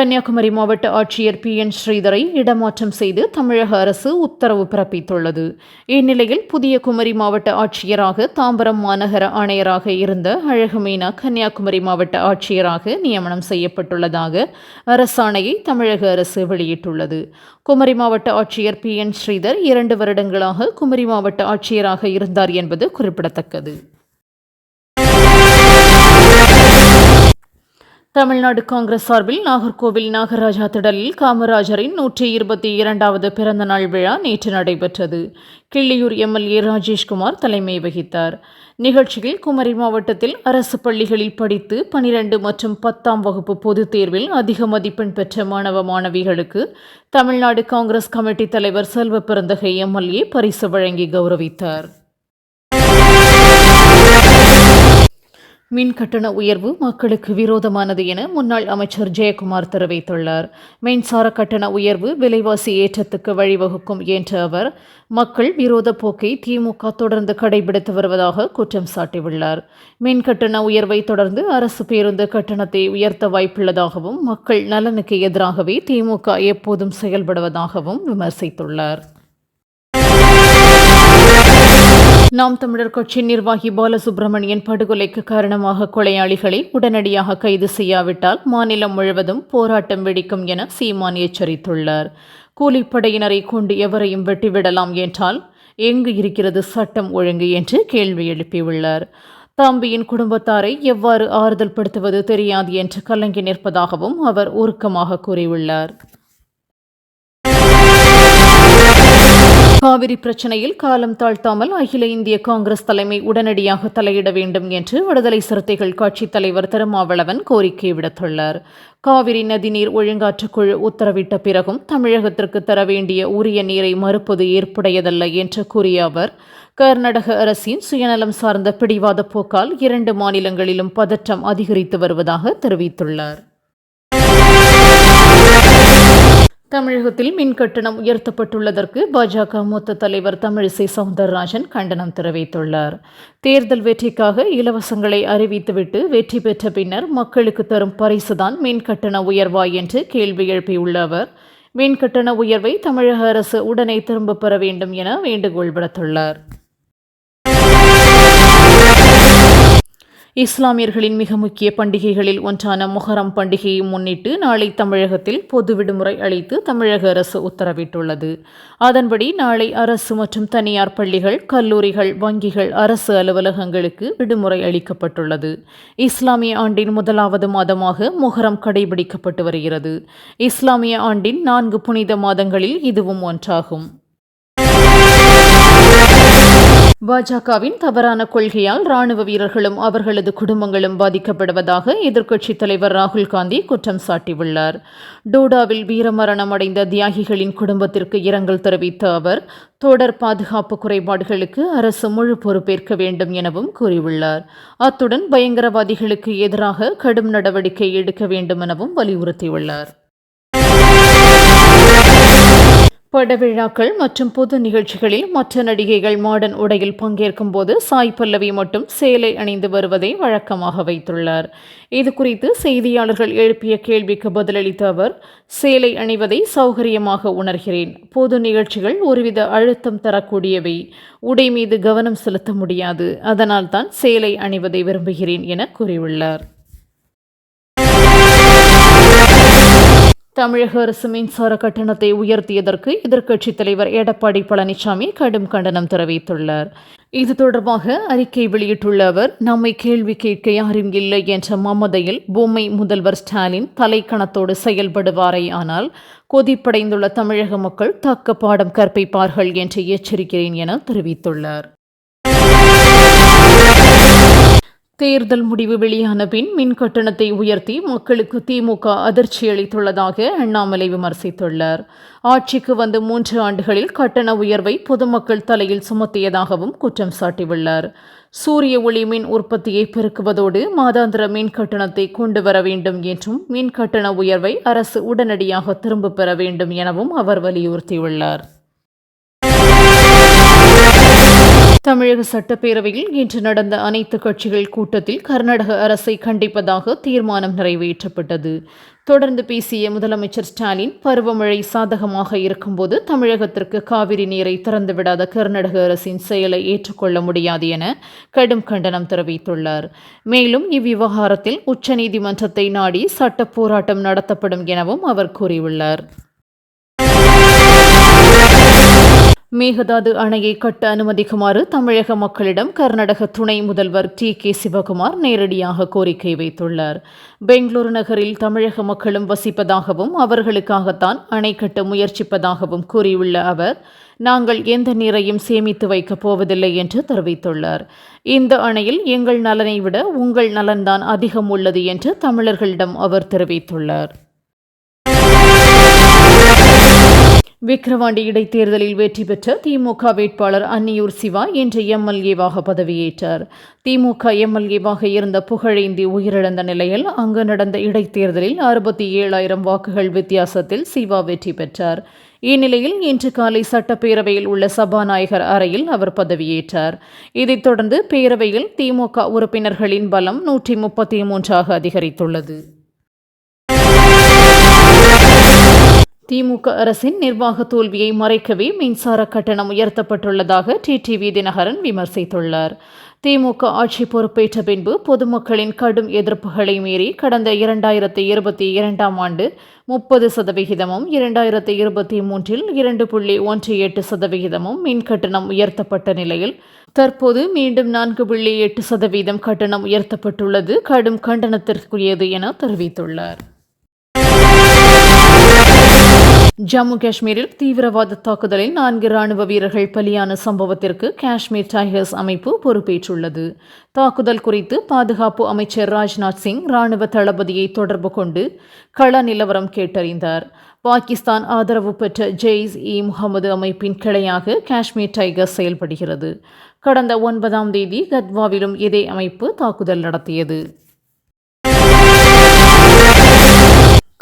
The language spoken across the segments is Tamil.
கன்னியாகுமரி மாவட்ட ஆட்சியர் பி என் ஸ்ரீதரை இடமாற்றம் செய்து தமிழக அரசு உத்தரவு பிறப்பித்துள்ளது. இந்நிலையில் புதிய குமரி மாவட்ட ஆட்சியராக தாம்பரம் மாநகர ஆணையராக இருந்த அழகு மீனா கன்னியாகுமரி மாவட்ட ஆட்சியராக நியமனம் செய்யப்பட்டுள்ளதாக அரசாணையை தமிழக அரசு வெளியிட்டுள்ளது. குமரி மாவட்ட ஆட்சியர் பி என் ஸ்ரீதர் இரண்டு வருடங்களாக குமரி மாவட்ட ஆட்சியராக இருந்தார் என்பது குறிப்பிடத்தக்கது. தமிழ்நாடு காங்கிரஸ் சார்பில் நாகர்கோவில் நாகராஜா திடலில் காமராஜரின் நூற்றி இருபத்தி இரண்டாவது பிறந்த நாள் விழா நேற்று நடைபெற்றது. கிள்ளியூர் எம்எல்ஏ ராஜேஷ்குமார் தலைமை வகித்தார். நிகழ்ச்சியில் குமரி மாவட்டத்தில் அரசு பள்ளிகளில் படித்து பனிரெண்டு மற்றும் பத்தாம் வகுப்பு பொதுத் தேர்வில் அதிக மதிப்பெண் பெற்ற மாணவ மாணவிகளுக்கு தமிழ்நாடு காங்கிரஸ் கமிட்டி தலைவர் செல்வ பிறந்தகை எம்எல்ஏ பரிசு வழங்கி கௌரவித்தார். மின் கட்டண உயர்வு மக்களுக்கு விரோதமானது என முன்னாள் அமைச்சர் ஜெயக்குமார் தெரிவித்துள்ளார். மின்சார கட்டண உயர்வு விலைவாசி ஏற்றத்துக்கு வழிவகுக்கும் என்ற அவர் மக்கள் விரோத போக்கை திமுக தொடர்ந்து கடைபிடித்து வருவதாக குற்றம் சாட்டியுள்ளார். மின் கட்டண உயர்வை தொடர்ந்து அரசு பேருந்து கட்டணத்தை உயர்த்த வாய்ப்புள்ளதாகவும் மக்கள் நலனுக்கு எதிராகவே திமுக எப்போதும் செயல்படுவதாகவும் விமர்சித்துள்ளார். நாம் தமிழர் கட்சி நிர்வாகி பாலசுப்ரமணியன் படுகொலைக்கு காரணமாக கொலையாளிகளை உடனடியாக கைது செய்யாவிட்டால் மாநிலம் முழுவதும் போராட்டம் வெடிக்கும் என சீமான் எச்சரித்துள்ளார். கூலிப்படையினரை கொண்டு எவரையும் வெட்டிவிடலாம் என்றால் எங்கு இருக்கிறது சட்டம் ஒழுங்கு என்று கேள்வி எழுப்பியுள்ளார். தம்பியின் குடும்பத்தாரை எவ்வாறு ஆறுதல் படுத்துவது தெரியாது என்று கலங்கி நிற்பதாகவும் அவர் உருக்கமாக கூறியுள்ளார். காவிரி பிரச்சனையில் காலம் தாழ்த்தாமல் அகில இந்திய காங்கிரஸ் தலைமை உடனடியாக தலையிட வேண்டும் என்று விடுதலை சிறுத்தைகள் கட்சித் தலைவர் திருமாவளவன் கோரிக்கை விடுத்துள்ளார். காவிரி நதிநீர் ஒழுங்காற்றுக்குழு உத்தரவிட்ட பிறகும் தமிழகத்திற்கு தர வேண்டிய உரிய நீரை மறுப்பது ஏற்புடையதல்ல என்று கூறிய அவர் கர்நாடக அரசின் சுயநலம் சார்ந்த பிடிவாத போக்கால் இரண்டு மாநிலங்களிலும் பதற்றம் அதிகரித்து வருவதாக தெரிவித்துள்ளார். தமிழகத்தில் மின் கட்டணம் உயர்த்தப்பட்டுள்ளதற்கு பாஜக மூத்த தலைவர் தமிழிசை சவுந்தரராஜன் கண்டனம் தெரிவித்துள்ளார். தேர்தல் வெற்றிக்காக இலவசங்களை அறிவித்துவிட்டு வெற்றி பெற்ற பின்னர் மக்களுக்கு தரும் பரிசுதான் மின் கட்டண உயர்வா என்று கேள்வி எழுப்பியுள்ள அவர் மின் கட்டண உயர்வை தமிழக அரசு உடனே திரும்பப் பெற வேண்டும் என வேண்டுகோள் விடுத்துள்ளார். இஸ்லாமியர்களின் மிக முக்கிய பண்டிகைகளில் ஒன்றான முஹரம் பண்டிகையை முன்னிட்டு நாளை தமிழகத்தில் பொது விடுமுறை அளித்து தமிழக அரசு உத்தரவிட்டுள்ளது. அதன்படி நாளை அரசு மற்றும் தனியார் பள்ளிகள் கல்லூரிகள் வங்கிகள் அரசு அலுவலகங்களுக்கு விடுமுறை அளிக்கப்பட்டுள்ளது. இஸ்லாமிய ஆண்டின் முதலாவது மாதமாக முஹரம் கடைபிடிக்கப்பட்டு வருகிறது. இஸ்லாமிய ஆண்டின் நான்கு புனித மாதங்களில் இதுவும் ஒன்றாகும். பாஜகவின் தவறான கொள்கையால் ராணுவ வீரர்களும் அவர்களது குடும்பங்களும் பாதிக்கப்படுவதாக எதிர்க்கட்சித் தலைவர் ராகுல் காந்தி குற்றம் சாட்டியுள்ளார். டோடாவில் வீரமரணம் அடைந்த தியாகிகளின் குடும்பத்திற்கு இரங்கல் தெரிவித்த அவர் தொடர் பாதுகாப்பு குறைபாடுகளுக்கு அரசு முழு பொறுப்பேற்க வேண்டும் எனவும் கூறியுள்ளார். அத்துடன் பயங்கரவாதிகளுக்கு எதிராக கடும் நடவடிக்கை எடுக்க வேண்டும் எனவும் வலியுறுத்தியுள்ளார். படவிழாக்கள் மற்றும் பொது நிகழ்ச்சிகளில் மற்ற நடிகைகள் மாடர்ன் உடையில் பங்கேற்கும் போது சாய் பல்லவி மட்டும் சேலை அணிந்து வருவதை வழக்கமாக வைத்துள்ளார். இது குறித்து செய்தியாளர்கள் எழுப்பிய கேள்விக்கு பதிலளித்த அவர் சேலை அணிவதை சௌகரியமாக உணர்கிறேன். பொது நிகழ்ச்சிகள் ஒருவித அழுத்தம் தரக்கூடியவை. உடை மீது கவனம் செலுத்த முடியாது. அதனால் தான் சேலை அணிவதை விரும்புகிறேன் என கூறியுள்ளார். தமிழக அரசு மின்சார கட்டணத்தை உயர்த்தியதற்கு எதிர்க்கட்சித் தலைவர் எடப்பாடி பழனிசாமி கடும் கண்டனம் தெரிவித்துள்ளார். இது தொடர்பாக அறிக்கை வெளியிட்டுள்ள அவர் நம்மை கேள்வி கேட்க யாரும் இல்லை என்ற மமதையில் பொம்மை முதல்வர் ஸ்டாலின் தலைக்கணத்தோடு செயல்படுவாரே ஆனால் கொதிப்படைந்துள்ள தமிழக மக்கள் தக்க பாடம் கற்பிப்பார்கள் என்று எச்சரிக்கிறேன் என தெரிவித்துள்ளார். தேர்தல் முடிவு வெளியான பின் மின் கட்டணத்தை உயர்த்தி மக்களுக்கு திமுக அதிர்ச்சி அளித்துள்ளதாக அண்ணாமலை விமர்சித்துள்ளார். ஆட்சிக்கு வந்து மூன்று ஆண்டுகளில் கட்டண உயர்வை பொதுமக்கள் தலையில் சுமத்தியதாகவும் குற்றம் சாட்டியுள்ளார். சூரிய ஒளி மின் உற்பத்தியை பெருக்குவதோடு மாதாந்திர மின் கட்டணத்தை கொண்டு வர வேண்டும் என்றும் மின் கட்டண உயர்வை அரசு உடனடியாக திரும்பப் பெற வேண்டும் எனவும் அவர் வலியுறுத்தியுள்ளார். தமிழக சட்டப்பேரவையில் இன்று நடந்த அனைத்து கட்சிகள் கூட்டத்தில் கர்நாடக அரசை கண்டிப்பதாக தீர்மானம் நிறைவேற்றப்பட்டது. தொடர்ந்து பேசிய முதலமைச்சர் ஸ்டாலின் பருவமழை சாதகமாக இருக்கும்போது தமிழகத்திற்கு காவிரி நீரை திறந்துவிடாத கர்நாடக அரசின் செயலை ஏற்றுக்கொள்ள முடியாது என கடும் கண்டனம் தெரிவித்துள்ளார். மேலும் இவ்விவகாரத்தில் உச்சநீதிமன்றத்தை நாடி சட்ட போராட்டம் நடத்தப்படும் எனவும் அவர் கூறியுள்ளார். மேகதாது அணையை கட்ட அனுமதிக்குமாறு தமிழக மக்களிடம் கர்நாடக துணை முதல்வர் டி கே சிவகுமார் நேரடியாக கோரிக்கை வைத்துள்ளார். பெங்களூரு நகரில் தமிழக மக்களும் வசிப்பதாகவும் அவர்களுக்காகத்தான் அணை கட்ட முயற்சிப்பதாகவும் கூறியுள்ள அவர் நாங்கள் எந்த நீரையும் சேமித்து வைக்கப் போவதில்லை என்று தெரிவித்துள்ளார். இந்த அணையில் எங்கள் நலனை விட உங்கள் நலன்தான் அதிகம் உள்ளது என்று தமிழர்களிடம் அவர் தெரிவித்துள்ளார். விக்கிரவாண்டி இடைத்தேர்தலில் வெற்றி பெற்ற திமுக வேட்பாளர் அன்னியூர் சிவா இன்று எம்எல்ஏவாக பதவியேற்றார். திமுக எம்எல்ஏவாக இருந்த புகழேந்தி உயிரிழந்த நிலையில் அங்கு நடந்த இடைத்தேர்தலில் அறுபத்தி ஏழாயிரம் வாக்குகள் வித்தியாசத்தில் சிவா வெற்றி பெற்றார். இந்நிலையில் இன்று காலை சட்டப்பேரவையில் உள்ள சபாநாயகர் அறையில் அவர் பதவியேற்றார். இதைத் தொடர்ந்து பேரவையில் திமுக உறுப்பினர்களின் பலம் நூற்றி முப்பத்தி மூன்றாக அதிகரித்துள்ளது. திமுக அரசின் நிர்வாக தோல்வியை மறைக்கவே மின்சார கட்டணம் உயர்த்தப்பட்டுள்ளதாக டிடிவி தினகரன் விமர்சித்துள்ளார். திமுக ஆட்சி பொறுப்பேற்ற பின்பு பொதுமக்களின் கடும் எதிர்ப்புகளை மீறி கடந்த இரண்டாயிரத்தி இருபத்தி இரண்டாம் ஆண்டு முப்பது சதவிகிதமும் இரண்டாயிரத்தி இருபத்தி மூன்றில் இரண்டு புள்ளி ஒன்று எட்டு சதவிகிதமும் மின் கட்டணம் உயர்த்தப்பட்ட நிலையில் தற்போது மீண்டும் நான்கு புள்ளி எட்டு சதவீதம் கட்டணம் உயர்த்தப்பட்டுள்ளது கடும் கண்டனத்திற்குரியது என தெரிவித்துள்ளார். ஜம்மு காஷ்மீரில் தீவிரவாத தாக்குதலில் நான்கு ராணுவ வீரர்கள் பலியான சம்பவத்திற்கு காஷ்மீர் டைகர்ஸ் அமைப்பு பொறுப்பேற்றுள்ளது. தாக்குதல் குறித்து பாதுகாப்பு அமைச்சர் ராஜ்நாத் சிங் ராணுவ தளபதியை தொடர்பு கொண்டு கள நிலவரம் கேட்டறிந்தார். பாகிஸ்தான் ஆதரவு பெற்ற ஜெய்ஸ் இ முகமது அமைப்பின் கிளையாக காஷ்மீர் டைகர்ஸ் செயல்படுகிறது. கடந்த ஒன்பதாம் தேதி கத்வாவிலும் இதே அமைப்பு தாக்குதல் நடத்தியது.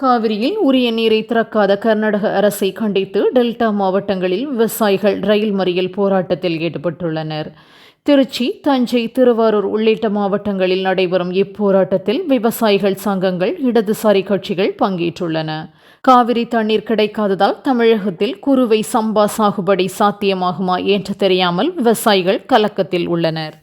காவிரியில் உரிய நீரை திறக்காத கர்நாடக அரசை கண்டித்து டெல்டா மாவட்டங்களில் விவசாயிகள் ரயில் மறியல் போராட்டத்தில் ஈடுபட்டுள்ளனர். திருச்சி தஞ்சை திருவாரூர் உள்ளிட்ட மாவட்டங்களில் நடைபெறும் இப்போராட்டத்தில் விவசாயிகள் சங்கங்கள் இடதுசாரி கட்சிகள் பங்கேற்றுள்ளன. காவிரி தண்ணீர் கிடைக்காததால் தமிழகத்தில் குறுவை சம்பா சாகுபடி சாத்தியமாகுமா என்று தெரியாமல் விவசாயிகள் கலக்கத்தில் உள்ளனர்.